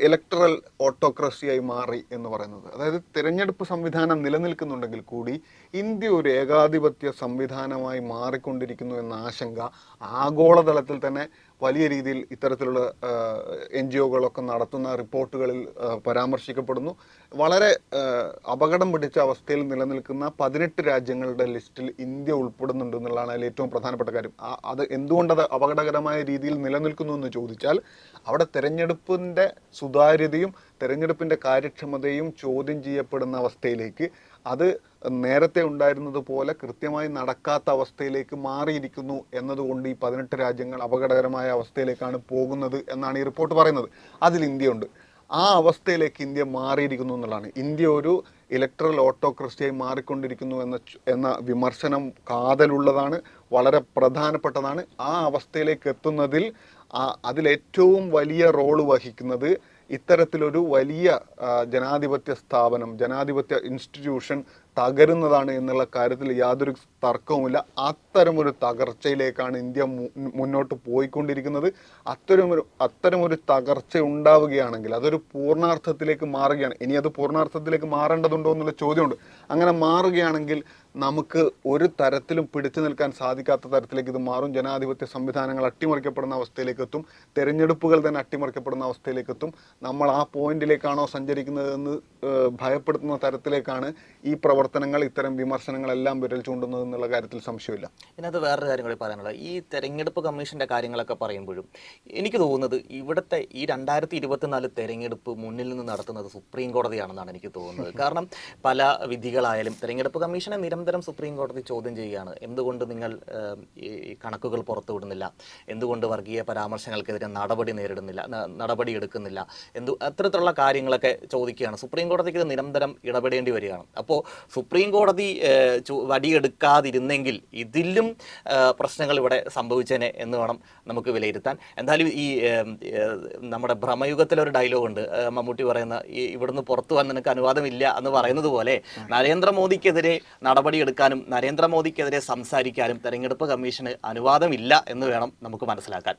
ഇലക്ട്രൽ ഓട്ടോക്രസിയായി മാറി എന്ന് പറയുന്നത്. അതായത് തിരഞ്ഞെടുപ്പ് സംവിധാനം നിലനിൽക്കുന്നുണ്ടെങ്കിൽ കൂടി ഇന്ത്യ ഒരു ഏകാധിപത്യ സംവിധാനമായി മാറിക്കൊണ്ടിരിക്കുന്നു എന്ന ആശങ്ക ആഗോളതലത്തിൽ തന്നെ വലിയ രീതിയിൽ ഇത്തരത്തിലുള്ള എൻ ജി ഒകളൊക്കെ നടത്തുന്ന റിപ്പോർട്ടുകളിൽ പരാമർശിക്കപ്പെടുന്നു. വളരെ അപകടം പിടിച്ച അവസ്ഥയിൽ നിലനിൽക്കുന്ന പതിനെട്ട് രാജ്യങ്ങളുടെ ലിസ്റ്റിൽ ഇന്ത്യ ഉൾപ്പെടുന്നുണ്ട് എന്നുള്ളതാണ് അതിൽ ഏറ്റവും പ്രധാനപ്പെട്ട കാര്യം. അത് എന്തുകൊണ്ടത് അപകടകരമായ രീതിയിൽ നിലനിൽക്കുന്നു എന്ന് ചോദിച്ചാൽ അവിടെ തെരഞ്ഞെടുപ്പിന്റെ സുതാര്യതയും തെരഞ്ഞെടുപ്പിന്റെ കാര്യക്ഷമതയും ചോദ്യം ചെയ്യപ്പെടുന്ന അവസ്ഥയിലേക്ക് അത് നേരത്തെ ഉണ്ടായിരുന്നത് പോലെ കൃത്യമായി നടക്കാത്ത അവസ്ഥയിലേക്ക് മാറിയിരിക്കുന്നു എന്നതുകൊണ്ട് ഈ പതിനെട്ട് രാജ്യങ്ങൾ അപകടകരമായ അവസ്ഥയിലേക്കാണ് പോകുന്നത് എന്നാണ് ഈ റിപ്പോർട്ട് പറയുന്നത്. അതിൽ ഇന്ത്യയുണ്ട്. ആ അവസ്ഥയിലേക്ക് ഇന്ത്യ മാറിയിരിക്കുന്നു എന്നുള്ളതാണ്. ഇന്ത്യ ഒരു ഇലക്ട്രൽ ഓട്ടോക്രസിയായി മാറിക്കൊണ്ടിരിക്കുന്നു എന്ന എന്ന വിമർശനം കാതലുള്ളതാണ് വളരെ പ്രധാനപ്പെട്ടതാണ്. ആ അവസ്ഥയിലേക്ക് എത്തുന്നതിൽ അതിലേറ്റവും വലിയ റോൾ വഹിക്കുന്നത് ഇത്തരത്തിലൊരു വലിയ ജനാധിപത്യ സ്ഥാപനം ജനാധിപത്യ ഇൻസ്റ്റിറ്റ്യൂഷൻ തകരുന്നതാണ് എന്നുള്ള കാര്യത്തിൽ യാതൊരു തർക്കവുമില്ല. അത്തരമൊരു തകർച്ചയിലേക്കാണ് ഇന്ത്യ മുന്നോട്ട് പോയിക്കൊണ്ടിരിക്കുന്നത്. അത്തരമൊരു അത്തരമൊരു തകർച്ച ഉണ്ടാവുകയാണെങ്കിൽ അതൊരു പൂർണാർത്ഥത്തിലേക്ക് മാറുകയാണ്. ഇനി അത് പൂർണാർത്ഥത്തിലേക്ക് മാറേണ്ടതുണ്ടോ എന്നുള്ള ചോദ്യമുണ്ട്. അങ്ങനെ മാറുകയാണെങ്കിൽ നമുക്ക് ഒരു തരത്തിലും പിടിച്ചു നിൽക്കാൻ സാധിക്കാത്ത തരത്തിലേക്ക് ഇത് മാറും. ജനാധിപത്യ സംവിധാനങ്ങൾ അട്ടിമറിക്കപ്പെടുന്ന അവസ്ഥയിലേക്ക് എത്തും. തെരഞ്ഞെടുപ്പുകൾ തന്നെ അട്ടിമറിക്കപ്പെടുന്ന അവസ്ഥയിലേക്ക് എത്തും. നമ്മൾ ആ പോയിന്റിലേക്കാണോ സഞ്ചരിക്കുന്നതെന്ന് ഭയപ്പെടുത്തുന്ന തരത്തിലേക്കാണ് ഈ പ്രവർത്തനങ്ങൾ ഇത്തരം വിമർശനങ്ങളെല്ലാം വിരൽ ചൂണ്ടുന്നത് എന്നുള്ള കാര്യത്തിൽ സംശയമില്ല. ഇതിനകത്ത് വേറൊരു കാര്യം കൂടി പറയാനുള്ളത്. ഈ തെരഞ്ഞെടുപ്പ് കമ്മീഷന്റെ കാര്യങ്ങളൊക്കെ പറയുമ്പോഴും എനിക്ക് തോന്നുന്നത് ഇവിടുത്തെ ഈ രണ്ടായിരത്തി ഇരുപത്തിനാല് തെരഞ്ഞെടുപ്പ് മുന്നിൽ നിന്ന് നടത്തുന്നത് സുപ്രീം കോടതിയാണെന്നാണ് എനിക്ക് തോന്നുന്നത്. കാരണം പല വിധികളായാലും തെരഞ്ഞെടുപ്പ് കമ്മീഷനെ നിരന്തരം സുപ്രീം കോടതി ചോദ്യം ചെയ്യുകയാണ്. എന്തുകൊണ്ട് നിങ്ങൾ ഈ കണക്കുകൾ പുറത്തുവിടുന്നില്ല എന്തുകൊണ്ട് വർഗീയ പരാമർശങ്ങൾക്കെതിരെ നടപടി നേരിടുന്നില്ല നടപടി എടുക്കുന്നില്ല? എന്തു അത്തരത്തിലുള്ള കാര്യങ്ങളൊക്കെ ചോദിക്കുകയാണ്. സുപ്രീം കോടതിക്ക് ഇത് നിരന്തരം ഇടപെടേണ്ടി വരികയാണ്. അപ്പോൾ സുപ്രീം കോടതി വടിയെടുക്കാതിരുന്നെങ്കിൽ ഇതിലും പ്രശ്നങ്ങൾ ഇവിടെ സംഭവിച്ചേനെ എന്ന് വേണം നമുക്ക് വിലയിരുത്താൻ. എന്തായാലും ഈ നമ്മുടെ ഭ്രമയുഗത്തിലൊരു ഡയലോഗ് ഉണ്ട് മമ്മൂട്ടി പറയുന്ന ഈ ഇവിടുന്ന് പുറത്തു വന്ന് നിനക്ക് അനുവാദമില്ല എന്ന് പറയുന്നത് പോലെ നരേന്ദ്രമോദിക്കെതിരെ നടപടിയെടുക്കാനും നരേന്ദ്രമോദിക്കെതിരെ സംസാരിക്കാനും തെരഞ്ഞെടുപ്പ് കമ്മീഷന് അനുവാദമില്ല എന്ന് വേണം നമുക്ക് മനസ്സിലാക്കാൻ.